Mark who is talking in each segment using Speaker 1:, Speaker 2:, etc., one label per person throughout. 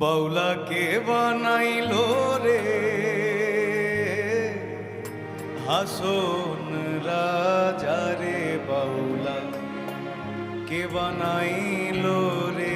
Speaker 1: বাউলাকে বানাইল রে। হাসন রাজা রে বাউলা কে বানাইল রে।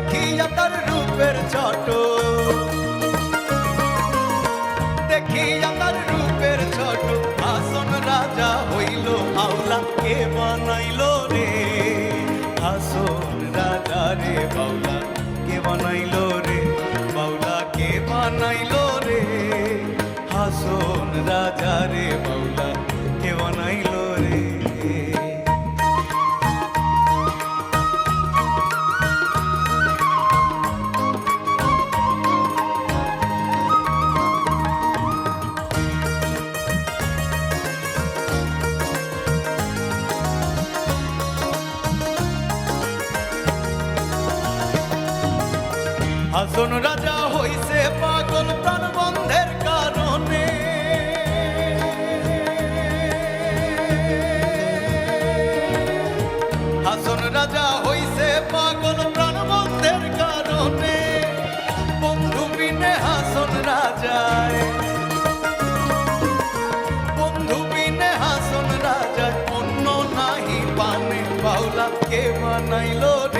Speaker 1: দেখিয়া তার রূপের ছোট। দেখিয়া তার রূপের ছোট। আসন রাজা হইল আউলা কে বানাইলো রে? আসন রাজা রে বাউলা কে বানাইলো রে? বাউলা কে বানাইলো রে? হাসন রাজা রে বাউলা হাসন রাজা হইছে পাগল প্রাণ বন্ধের কারণে। হাসন রাজা হইছে পাগল প্রাণ বন্ধের কারণে। বন্ধু বিনে হাসন রাজায়। বন্ধু বিনে হাসন রাজায় অন্য নাহি পানে। বাউলা কে বানাইলো রে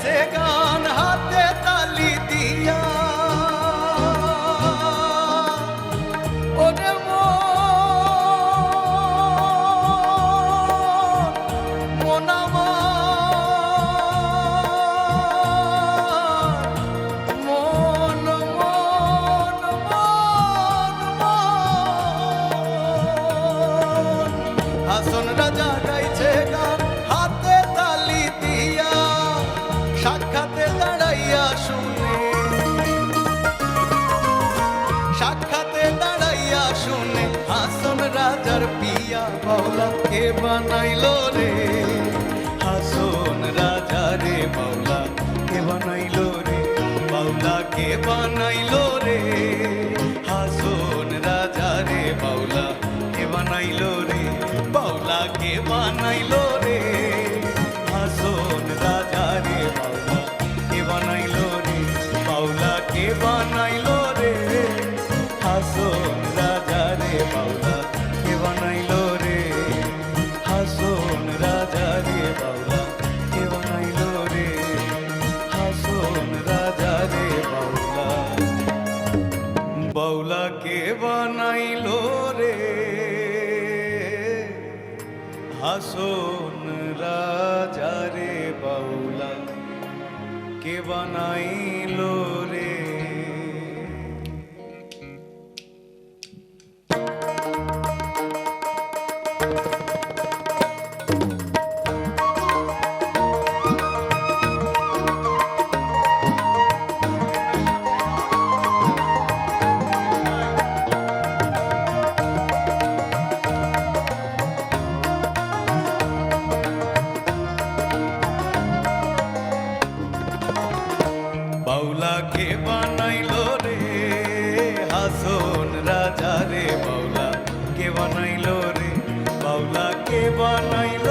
Speaker 1: Sick of রাজার পিয়া বাউলা কে বানাইলো রে। হাসন রাজা রে বাউলা কে বানাইলো রে বাউলা কে বানাইলো রে। হাসন রাজা রে বাউলা কে বানাইলো রে বাউলা কে বানাইলো রে। হাসন রাজা রে বাউলা কে বানাইলো রে বাউলা কে বানাইলো হাসন রাজারে বাউলা কে বানাইলো কে বানাইলো